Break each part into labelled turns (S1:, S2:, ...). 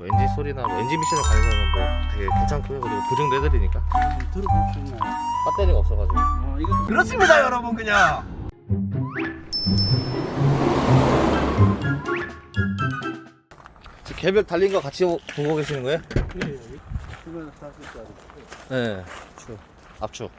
S1: 뭐 엔진 소리나 뭐 엔진 미션을 가해서는 뭐 되게 괜찮고요. 그리고 보증도 해드리니까
S2: 좀 들어볼 수 있나요?
S1: 배터리가 없어가지고.
S2: 아 이것도
S3: 그렇습니다 여러분 그냥
S1: 지금 개별 달린 거 같이 보고 계시는 거예요?
S2: 예, 주변에 사실 자리.
S1: 네. 압축. 압축.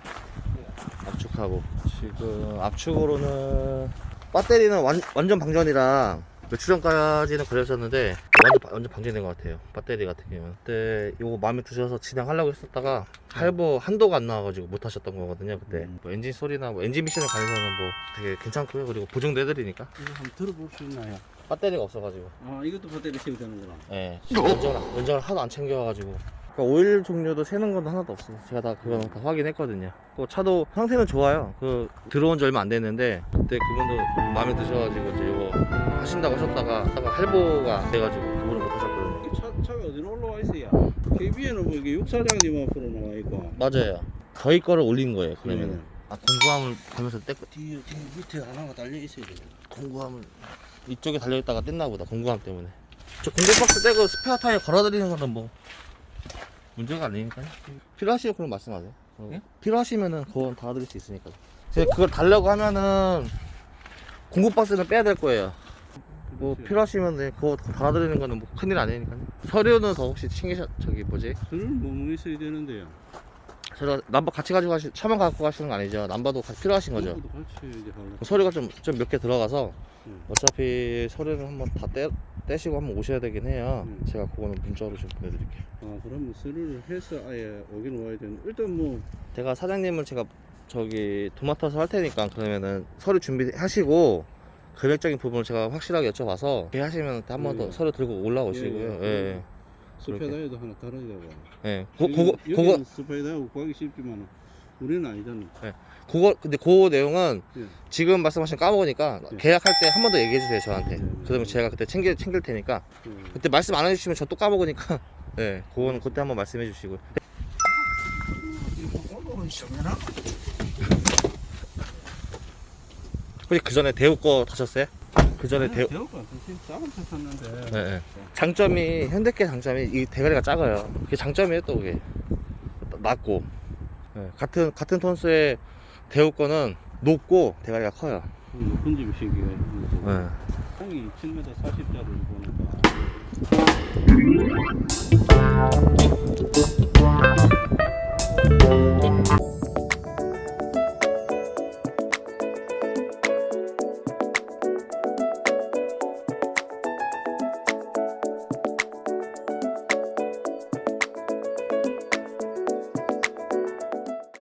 S1: 압축하고 지금 압축으로는 배터리는 완, 완전 방전이랑 며칠 전까지는 걸렸었는데 완전 완전 방전된 것 같아요. 배터리 같은 경우는 그때 이거 마음에 드셔서 진행하려고 했었다가 할부 한도가 안 나와가지고 못 하셨던 거거든요. 그때
S2: 음.
S1: 뭐 엔진 소리나 뭐 엔진 미션을 가해서는 뭐 되게 괜찮고요. 그리고 보증도 해드리니까
S2: 이거 한번 들어볼 수 있나요?
S1: 배터리가 없어가지고
S2: 아 이것도 배터리 세우되는구나.
S1: 예, 연정을, 연정을 하도 안 챙겨와가지고. 그러니까 오일 종류도 새는 건 하나도 없어요. 제가 다 그거 다 확인했거든요. 또 차도 상태는 좋아요. 그 들어온 지 얼마 안 됐는데 그때 그분도 마음에 드셔가지고 이제 이거 하신다고 하셨다가 하다가 할부가 돼가지고 그분은 못 하셨거든요.
S2: 이 차, 차가 어디로 올라와 있어야? KB에는 뭐 이게 육사장님 앞으로 나와 있고.
S1: 맞아요. 저희 거를 올린 거예요. 그러면은.
S2: 음.
S1: 아 공구함을 가면서 떼고
S2: 뒤에 뒤에 밑에 하나가 달려 있어야 돼.
S1: 공구함을 이쪽에 달려있다가 뗐나 보다. 공구함 때문에. 저 공구 박스 떼고 스페어 타이어 걸어드리는 거는 뭐 문제가 아니니까요. 필요하시면 그럼 말씀하세요. 어,
S2: 예?
S1: 필요하시면은 그건 달아드릴 수 있으니까요. 제가 그걸 달려고 하면은 공구 박스는 빼야 될 거예요. 뭐. 필요하시면 네, 그거 달아드리는 거는 뭐 큰일 아니니까요. 서류는 더 혹시 챙기셔 저기 뭐지?
S2: 그걸 뭐뭐 있어야 되는데요.
S1: 제가 남바 같이 가지고 가시 차만 갖고 가시는 거 아니죠? 남바도 같이 필요하신 거죠?
S2: 그것도 같이 이제 하려.
S1: 서류가 좀 좀 몇 개 들어가서
S2: 음.
S1: 어차피 서류를 한번 다 떼, 떼시고 한번 오셔야 되긴 해요.
S2: 음.
S1: 제가 그거는 문자로 좀 보내드릴게요.
S2: 아 그러면 서류를 해서 아예 오긴 와야 되는. 일단 뭐
S1: 제가 사장님을 제가 저기 도맡아서 할 테니까 그러면은 서류 준비하시고 금액적인 부분을 제가 확실하게 여쭤봐서 이렇게 하시면 한 번 더
S2: 예.
S1: 서류 들고 올라오시고요.
S2: 예,
S1: 예.
S2: 예.
S1: 예.
S2: 스페다이도 하나 달아야되고.
S1: 예. 고, 그거 그거
S2: 스페다이하고 구하기 쉽지만 우리는 아니잖아.
S1: 그거 근데 그 내용은
S2: 예.
S1: 지금 말씀하신 거 까먹으니까
S2: 예.
S1: 계약할 때 한 번 더 얘기해 주세요 저한테.
S2: 예, 예.
S1: 그러면 제가 그때 챙길 챙길 테니까
S2: 예.
S1: 그때 말씀 안 해주시면 저 또 까먹으니까. 예. 그거는 그때 한번 말씀해 주시고요. 혹시 그 전에 대우 거 타셨어요? 그 전에 대우
S2: 대우가 대신 작은 차 샀는데.
S1: 네, 네. 장점이 현대계 장점이 이 대가리가 작아요. 그게 장점이에요 또 그게 낮고 네, 같은 같은 톤수의 대우 거는 높고 대가리가 커요.
S2: 높은 집이 신기해.
S1: 네.
S2: 형이 7m 40짜리를 보니까